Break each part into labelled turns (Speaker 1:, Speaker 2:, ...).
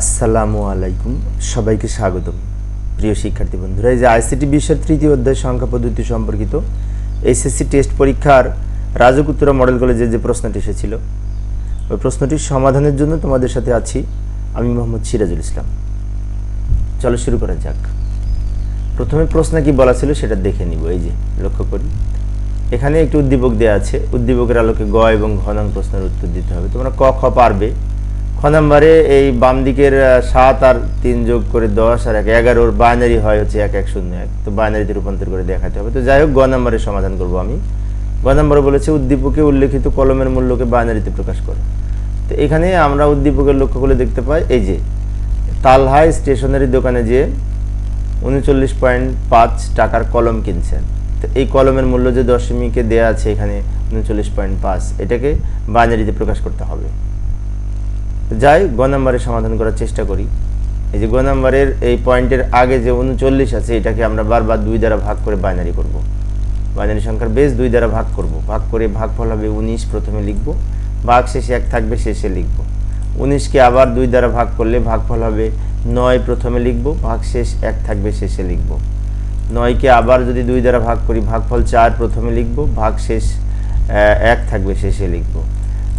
Speaker 1: আসসালামু আলাইকুম, সবাইকে স্বাগতম। প্রিয় শিক্ষার্থী বন্ধুরা, এই যে আইসিটি বিশ্বের তৃতীয় অধ্যায় সংখ্যা পদ্ধতি সম্পর্কিত এসএসসি টেস্ট পরীক্ষার রাজকুত্তরা মডেল কলেজে যে প্রশ্নটি এসেছিল, ওই প্রশ্নটির সমাধানের জন্য তোমাদের সাথে আছি আমি মোহাম্মদ সিরাজুল ইসলাম। চলো শুরু করা যাক। প্রথমে প্রশ্ন কি বলা ছিল সেটা দেখে নিব, এই যে লক্ষ্য করি। এখানে একটি উদ্দীপক দেওয়া আছে, উদ্দীপকের আলোকে গ এবং ঘ নং প্রশ্নের উত্তর দিতে হবে। তোমরা ক, খ পারবে নম্বরে এই বাম দিকের সাত আর তিন যোগ করে দশ আর এক, এগারোর বাইনারি হয় হচ্ছে এক এক, শূন্য এক। তো বাইনারিতে রূপান্তর করে দেখাতে হবে। তো যাই হোক, গ নম্বরের সমাধান করব আমি। গ নম্বরে বলেছে, উদ্দীপকে উল্লেখিত কলমের মূল্যকে বাইনারিতে প্রকাশ করে। তো এখানে আমরা উদ্দীপকের লক্ষ্য করে দেখতে পাই, এই যে তালহাই স্টেশনারি দোকানে যে উনচল্লিশ পয়েন্ট পাঁচ টাকার কলম কিনছেন। তো এই কলমের মূল্য যে দশমিকে দেয়া আছে এখানে উনচল্লিশ পয়েন্ট পাঁচ, এটাকে বাইনারিতে প্রকাশ করতে হবে। যাই গ নাম্বারের সমাধান করার চেষ্টা করি। এই যে গ নাম্বারের এই পয়েন্টের আগে যে উনচল্লিশ আছে, এটাকে আমরা বারবার দুই দ্বারা ভাগ করে বাইনারি করব। বাইনারি সংখ্যার বেশ দুই দ্বারা ভাগ করব। ভাগ করে ভাগফল হবে উনিশ, প্রথমে লিখব। ভাগ শেষে এক থাকবে, শেষে লিখব। উনিশকে আবার দুই দ্বারা ভাগ করলে ভাগফল হবে নয়, প্রথমে লিখব। ভাগ শেষ, এক থাকবে, শেষে লিখব। নয়কে আবার যদি দুই দ্বারা ভাগ করি, ভাগফল চার, প্রথমে লিখব। ভাগ শেষ এক থাকবে, শেষে লিখব।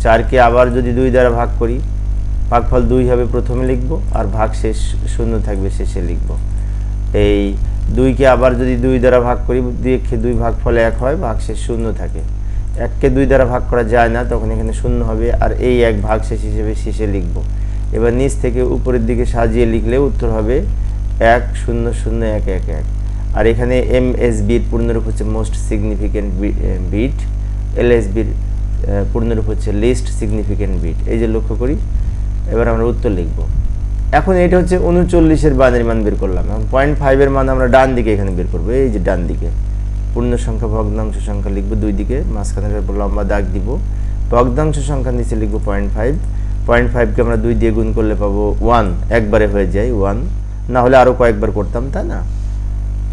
Speaker 1: চারকে আবার যদি দুই দ্বারা ভাগ করি ভাগফল দুই হবে প্রথমে লিখব আর ভাগ শেষ শূন্য থাকবে শেষে লিখব। এই দুইকে আবার যদি দুই দ্বারা ভাগ করি দুই একে দুই ভাগফল এক হয়, ভাগ শেষ শূন্য থাকে। এককে দুই দ্বারা ভাগ করা যায় না, তখন এখানে শূন্য হবে আর এই এক ভাগ শেষ হিসেবে শেষে লিখব। এবার নিচ থেকে উপরের দিকে সাজিয়ে লিখলে উত্তর হবে এক শূন্য শূন্য এক এক এক। আর এখানে এম এস বির পূর্ণরূপ হচ্ছে most significant bit L S বির পূর্ণরূপ হচ্ছে লিস্ট সিগনিফিক্যান্ট বিট এই যে লক্ষ্য করি এবার আমরা উত্তর লিখব। এখন এটা হচ্ছে উনচল্লিশের বানের মান বের করলাম। এখন পয়েন্ট ফাইভের মান আমরা ডান দিকে এখানে বের করব। এই যে ডান দিকে। পূর্ণ সংখ্যা ভগ্নাংশ সংখ্যা লিখব দুই দিকে। মাঝখানে লম্বা দাগ দিব। ভগ্নাংশ সংখ্যা নিচে লিখব পয়েন্ট ফাইভ পয়েন্ট ফাইভকে আমরা দুই দিয়ে গুণ করলে পাবো ওয়ান একবারে হয়ে যায় ওয়ান না হলে আরও কয়েকবার করতাম, তাই না?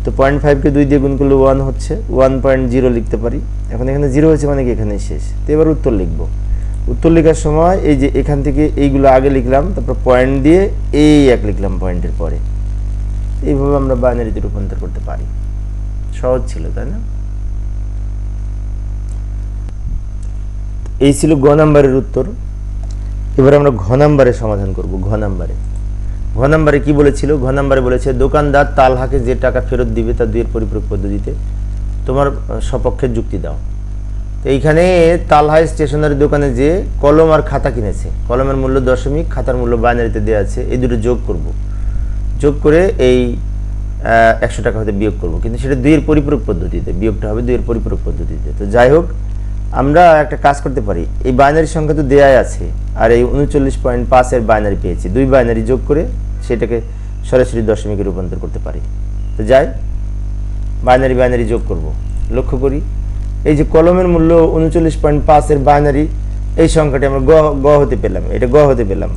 Speaker 1: তো পয়েন্ট ফাইভকে দুই দিয়ে গুণ করলে ওয়ান হচ্ছে। ওয়ান পয়েন্ট জিরো লিখতে পারি। এখন এখানে জিরো হয়েছে মানে কি? এখানে শেষ। তো এবার উত্তর লিখব। উত্তর লেখার সময় এই যে এখান থেকে এইগুলো আগে লিখলাম, তারপর পয়েন্ট দিয়ে এই এক লিখলাম পয়েন্টের পরে। এইভাবে আমরা বাইনারিতে রূপান্তর করতে পারি। সহজ ছিল, তাই না? এই ছিল গ নাম্বারের উত্তর। এবার আমরা ঘ নাম্বারে সমাধান করব, ঘ নাম্বারে। ঘ নাম্বারে কি বলেছিল? ঘ নাম্বারে বলেছে, দোকানদার তালহাকে যে টাকা ফেরত দিবে তা দুইয়ের পরিপূরক পদ্ধতিতে তোমার সপক্ষে যুক্তি দাও। তো এইখানে তালহাই স্টেশনারি দোকানে যে কলম আর খাতা কিনেছে, কলমের মূল্য দশমিক, খাতার মূল্য বাইনারিতে দেওয়া আছে, এই দুটো যোগ করব। যোগ করে এই একশো টাকা হতে বিয়োগ করব। কিন্তু সেটা দুইয়ের পরিপূরক পদ্ধতিতে, বিয়োগটা হবে দুইয়ের পরিপূরক পদ্ধতিতে। তো যাই হোক, আমরা একটা কাজ করতে পারি। এই বাইনারি সংখ্যা তো দেয়াই আছে, আর এই উনচল্লিশ পয়েন্ট পাঁচের বাইনারি পেয়েছি। দুই বাইনারি যোগ করে সেটাকে সরাসরি দশমিকে রূপান্তর করতে পারি। তো যাই, বাইনারি বাইনারি যোগ করব। লক্ষ্য করি এই যে কলমের মূল্য উনচল্লিশ পয়েন্ট পাঁচের বাইনারি এই সংখ্যাটি আমরা গ হতে পেলাম, এটা গ হতে পেলাম।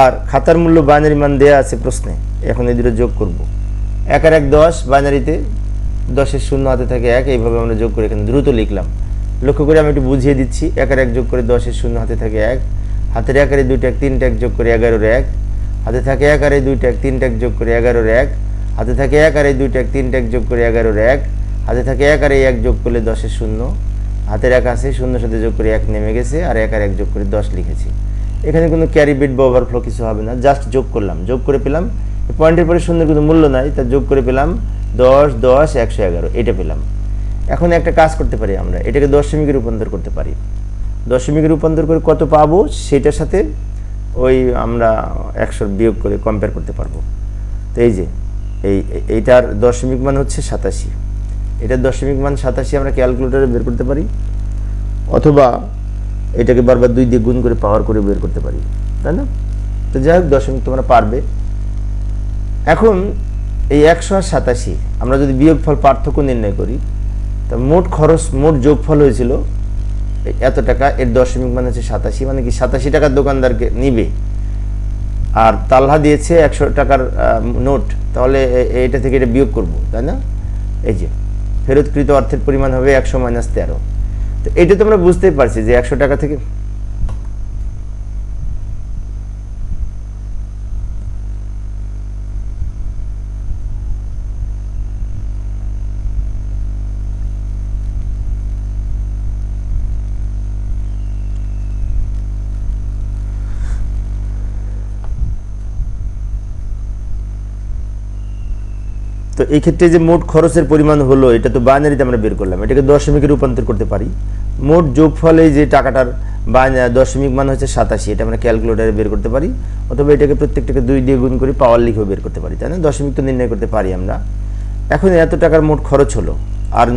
Speaker 1: আর খাতার মূল্য বাইনারি মান দেয়া আছে প্রশ্নে, এখন এই দুটো যোগ করব। এক আর এক দশ বাইনারিতে দশের শূন্য হাতে থাকে এক, এইভাবে আমরা যোগ করে এখানে দ্রুত লিখলাম। লক্ষ্য করে আমি একটু বুঝিয়ে দিচ্ছি, এক আর এক যোগ করে দশের শূন্য হাতে থাকে এক, হাতের একারে দুইটা এক, তিনটা এক যোগ করে এগারোর এক, হাতে থাকে এক আর এই দুইটা এক, তিনটা এক যোগ করে এগারোর এক, হাতে থাকে এক আর এই দুইটা এক, তিনটা এক যোগ করে এগারোর এক হাতে থাকে এক আর এক যোগ করলে দশের শূন্য। হাতের এক আছে, শূন্যর সাথে যোগ করে এক নেমে গেছে, আর এক আর এক যোগ করে দশ লিখেছি। এখানে কোনো ক্যারি বিট বা ওভারফ্লো কিছু হবে না জাস্ট যোগ করলাম। যোগ করে পেলাম পয়েন্টের পরে শূন্যের কোনো মূল্য নাই, তা যোগ করে পেলাম দশ দশ, একশো এগারো, এটা পেলাম। এখন একটা কাজ করতে পারি আমরা, এটাকে দশমিকে রূপান্তর করতে পারি। দশমিকে রূপান্তর করে কত পাবো? সেটার সাথে ওই আমরা একশোর বিয়োগ করে কম্পেয়ার করতে পারব। তো এই যে, এই, এইটার দশমিক মান হচ্ছে সাতাশি। এটার দশমিক মান সাতাশি আমরা ক্যালকুলেটরে বের করতে পারি, অথবা এটাকে বারবার দুই দিয়ে গুণ করে পাওয়ার করে বের করতে পারি, তাই না? তো যাই হোক, দশমিক তোমরা পারবে। এখন এই একশো আর সাতাশি, আমরা যদি বিয়োগফল পার্থক্য নির্ণয় করি, তা মোট খরচ, মোট যোগফল হয়েছিল এত টাকা, এর দশমিক মানে হচ্ছে সাতাশি মানে কি সাতাশি টাকার দোকানদারকে নিবে। আর তাল্লা দিয়েছে একশো টাকার নোট, তাহলে এটা থেকে এটা বিয়োগ করব, তাই না? এই যে। ফেরতকৃত অর্থের পরিমাণ হবে একশো মাইনাস তেরো। তো এটা তো আমরা বুঝতেই পারছি যে একশো টাকা থেকে তো এই ক্ষেত্রে যে মোট খরচের পরিমাণ হলো, এটা তো বাইনারিতে আমরা বের করলাম। এটাকে দশমিকে রূপান্তর করতে পারি। মোট যোগফলে যে টাকাটার দশমিক মান হচ্ছে সাতাশি, এটা আমরা ক্যালকুলেটারে বের করতে পারি। অথবা এটাকে প্রত্যেকটাকে দুই দিয়ে গুণ করে পাওয়ার লিখেও বের করতে পারি, তাই না? দশমিক তো নির্ণয় করতে পারি আমরা। এখন এত টাকার মোট খরচ হলো, আর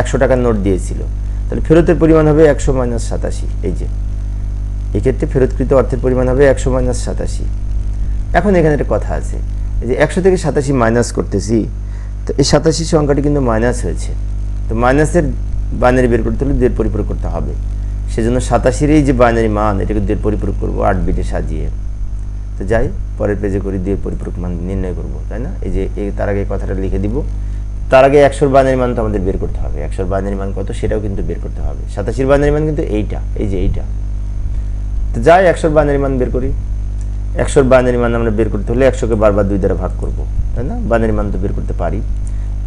Speaker 1: একশো টাকার নোট দিয়েছিল। তাহলে ফেরতের পরিমাণ হবে একশো মাইনাস সাতাশি, এই যে। এক্ষেত্রে ফেরতকৃত অর্থের পরিমাণ হবে একশো মাইনাস সাতাশি। এখন এখানে একটা কথা আছে যে একশো থেকে সাতাশি মাইনাস করতেছি তো এই সাতাশি সংখ্যাটি কিন্তু মাইনাস হয়েছে। তো মাইনাসের বাইনারি বের করতে হলে দুয়ের পরিপূরক করতে হবে। সেজন্য সাতাশির এই যে বাইনারি মান, এটাকে দুয়ের পরিপূরক করব, আট বিটে সাজিয়ে। তো যাই, পরের পেজে করি দুয়ের পরিপূরক মান নির্ণয় করব, তাই না? এই যে তার আগে কথাটা লিখে দিব। তার আগে একশোর বাইনারি মান তো আমাদের বের করতে হবে। একশোর বাইনারি মান কত, সেটাও কিন্তু বের করতে হবে। সাতাশির বাইনারি মান কিন্তু এইটা, এই যে এইটা। তো যাই, একশোর বাইনারি মান বের করি। একশোর বাইনারি মান আমরা বের করতে হলে একশোকে বারবার দুই দ্বারা ভাগ করব, তাই না? বাইনারি মান তো বের করতে পারি।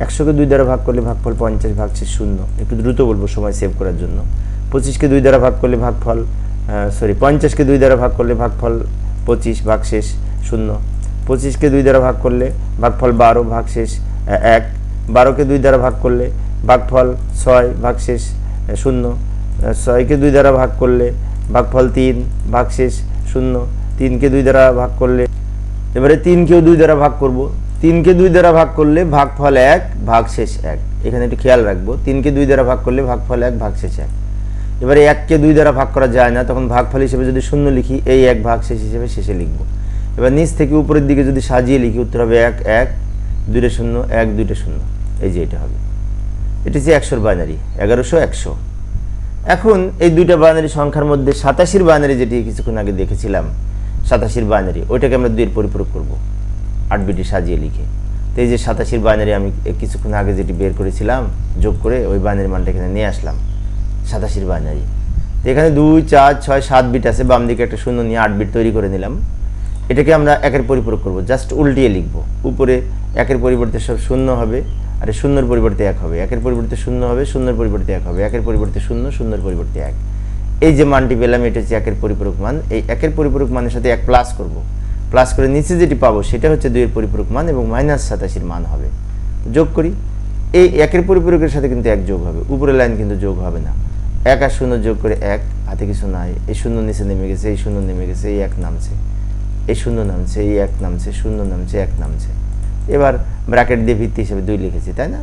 Speaker 1: একশোকে দুই দ্বারা ভাগ করলে ভাগফল পঞ্চাশ ভাগছে শূন্য। একটু দ্রুত বলব সময় সেভ করার জন্য। পঁচিশকে দুই দ্বারা ভাগ করলে ভাগফল সরি পঞ্চাশকে দুই দ্বারা ভাগ করলে ভাগফল পঁচিশ ভাগ শেষ শূন্য। পঁচিশকে দুই দ্বারা ভাগ করলে ভাগফল বারো ভাগ শেষ এক। বারোকে দুই দ্বারা ভাগ করলে ভাগফল ছয় ভাগ শেষ শূন্য। ছয়কে দুই দ্বারা ভাগ করলে ভাগফল তিন ভাগ শেষ শূন্য। তিনকে দুই দ্বারা ভাগ করলে, এবারে তিনকেও দুই দ্বারা ভাগ করব। তিনকে দুই দ্বারা ভাগ করলে ভাগফল এক ভাগ শেষ এক। এখানে একটু খেয়াল রাখব, তিনকে দুই দ্বারা ভাগ করলে ভাগফল এক ভাগ শেষ এক। এবারে এককে দুই দ্বারা ভাগ করা যায় না, তখন ভাগফল হিসেবে যদি শূন্য লিখি, এই এক ভাগ শেষ হিসেবে শেষে লিখব। এবার নিচ থেকে উপরের দিকে যদি সাজিয়ে লিখি, উত্তর হবে এক এক, দুইটা শূন্য, এক, দুইটা শূন্য। এই যে এটা হবে। এটি হচ্ছে একশোর বাইনারি এগারোশো, একশো। এখন এই দুইটা বাইনারি সংখ্যার মধ্যে সাতাশির বাইনারি যেটি কিছুক্ষণ আগে দেখেছিলাম সাতাশির বাইনারি ওইটাকে আমরা দুইয়ের পরিপূরক করব। আট বিটি সাজিয়ে লিখে। তো এই যে সাতাশির বাইনারি আমি কিছুক্ষণ আগে যেটি বের করেছিলাম, যোগ করে ওই বাইনারি মানটা এখানে নিয়ে আসলাম, সাতাশির বাইনারি তো এখানে দুই, চার, ছয়, সাত বিট আছে, বাম দিকে একটা শূন্য নিয়ে আট বিট তৈরি করে নিলাম। এটাকে আমরা একের পরিপূরক করব, জাস্ট উল্টিয়ে লিখব। উপরে একের পরিবর্তে সব শূন্য হবে, আর শূন্যর পরিবর্তে এক হবে। একের পরিবর্তে শূন্য হবে, শূন্যর পরিবর্তে এক হবে। একের পরিবর্তে শূন্য, শূন্যর পরিবর্তে এক। এই যে মানটি পেলাম, এটা হচ্ছে একের পরিপূরক মান। এই একের পরিপূরক মানের সাথে এক প্লাস করব। প্লাস করে নিচে যেটি পাবো, সেটা হচ্ছে দুইয়ের পরিপূরক মান এবং মাইনাস সাতাশির মান হবে। যোগ করি। এই একের পরিপূরকের সাথে কিন্তু এক যোগ হবে। উপরের লাইন কিন্তু যোগ হবে না। এক আর শূন্য যোগ করে এক, হাতে কিছু নাই। এই শূন্য নিচে নেমে গেছে, এই শূন্য নেমে গেছে, এই এক নামছে। এই শূন্য নামছে, এই এক নামছে, শূন্য নামছে, এক নামছে। এবার ব্র্যাকেট দিয়ে ভিত্তি হিসেবে দুই লিখেছি, তাই না?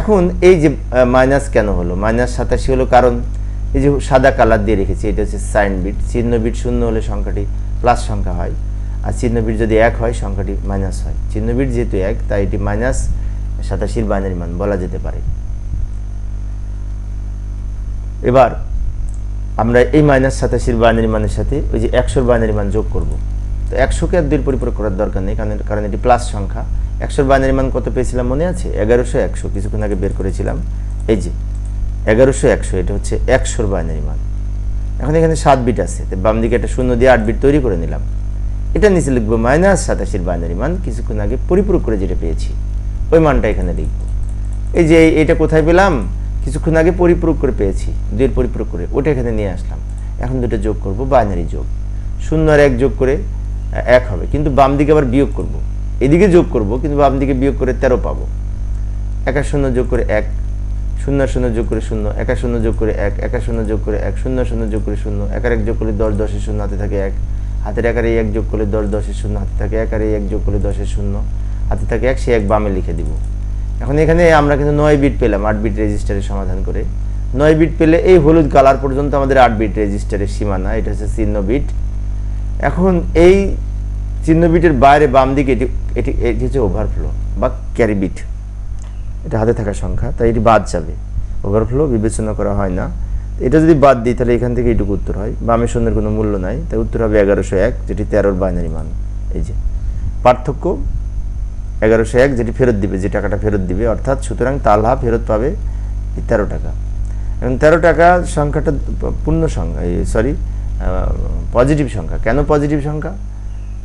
Speaker 1: এখন এই যে মাইনাস কেন হলো? মাইনাস সাতাশি হলো কারণ এই যে সাদা কালার দিয়ে রেখেছি, এটা হচ্ছে সাইন বিট। চিহ্ন বিট শূন্য হলে সংখ্যাটি প্লাস সংখ্যা হয়, আর চিহ্ন বিট যদি এক হয়, সংখ্যাটি মাইনাস হয়। চিহ্ন বিট যেহেতু এক, তাই এটি মাইনাস সাতাশির বাইনারি মান বলা যেতে পারে। এবার আমরা এই মাইনাস সাতাশির বাইনারি মানের সাথে ওই যে একশোর বাইনারি মান যোগ করব। তো একশোকে আর দুই পরিপূরক করার দরকার নেই, কারণ কারণ এটি প্লাস সংখ্যা। একশোর বাইনারি মান কত পেয়েছিলাম মনে আছে? এগারোশো একশো, কিছুক্ষণ আগে বের করেছিলাম। এই যে এগারোশো, একশো, এটা হচ্ছে একশোর বাইনারি মান। এখন এখানে সাত বিট আছে বাম দিকে একটা শূন্য দিয়ে আট বিট তৈরি করে নিলাম। এটা নিচে লিখব মাইনাস সাতাশির বাইনারি মান, কিছুক্ষণ আগে পরিপূরক করে যেটা পেয়েছি, ওই মানটা এখানে লিখব। এই যে এটা কোথায় পেলাম? কিছুক্ষণ আগে পরিপূরক করে পেয়েছি, দুইয়ের পরিপূরক করে, ওটা এখানে নিয়ে আসলাম। এখন দুটো যোগ করব, বাইনারি যোগ। শূন্য আর এক যোগ করে এক হবে, কিন্তু বাম দিকে আবার বিয়োগ করব। এদিকে যোগ করব, কিন্তু বাম দিকে বিয়োগ করে তেরো পাবো। একা শূন্য যোগ করে এক শূন্য শূন্য যোগ করে শূন্য একা শূন্য যোগ করে এক একা শূন্য যোগ করে এক, শূন্য শূন্য যোগ করে শূন্য একার এক যোগ করলে দশ, দশের শূন্য, হাতে থাকে এক। হাতের একার এক যোগ করলে দশ, দশের শূন্য, হাতে থাকে একার এক যোগ করলে দশের শূন্য, হাতে থাকে এক সে এক বামে লিখে দিব। এখন এখানে আমরা কিন্তু নয় বিট পেলাম, আট বিট রেজিস্টারের সমাধান করে। নয় বিট পেলে এই হলুদ কালার পর্যন্ত আমাদের আট বিট রেজিস্টারের সীমানা, এটা হচ্ছে চিহ্ন বিট। এখন এই চিহ্ন বিটের বাইরে বাম দিকে এটি এটি এটি হচ্ছে ওভারফ্লো বা ক্যারি বিট। এটা হাতে থাকা সংখ্যা, তাই এটি বাদ যাবে। ওভারফ্লো বিবেচনা করা হয় না। এটা যদি বাদ দিই, তাহলে এখান থেকে এইটুকু উত্তর হয়। বামে শূন্যের কোনো মূল্য নাই, তাই উত্তর হবে এগারোশো এক, যেটি তেরোর বাইনারি মান। এই যে, পার্থক্য এগারোশো এক, যেটি ফেরত দিবে, যে টাকাটা ফেরত দিবে, অর্থাৎ সুতরাং তালহা ফেরত পাবে এই তেরো টাকা। এবং তেরো টাকা সংখ্যাটা পূর্ণ সংখ্যা, এই সরি পজিটিভ সংখ্যা। কেন পজিটিভ সংখ্যা?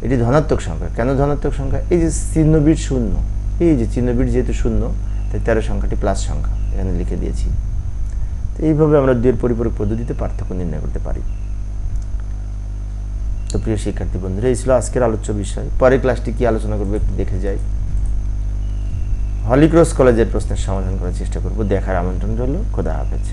Speaker 1: এটি ধনাত্মক সংখ্যা। কেন ধনাত্মক সংখ্যা? এই যে চিহ্নবিট শূন্য। এই যে চিহ্নবিট যেহেতু শূন্য তাই তেরো সংখ্যাটি প্লাস সংখ্যা, এখানে লিখে দিয়েছি। তো এইভাবে আমরা দুয়ের পরিপূরক পদ্ধতিতে পার্থক্য নির্ণয় করতে পারি। তো প্রিয় শিক্ষার্থী বন্ধুরা, এই ছিল আজকের আলোচ্য বিষয়। পরের ক্লাসটি কি আলোচনা করব একটু দেখে যাই। হলিক্রস কলেজের প্রশ্নের সমাধান করার চেষ্টা করব। দেখার আমন্ত্রণ রইল। খোদা হাফেজ।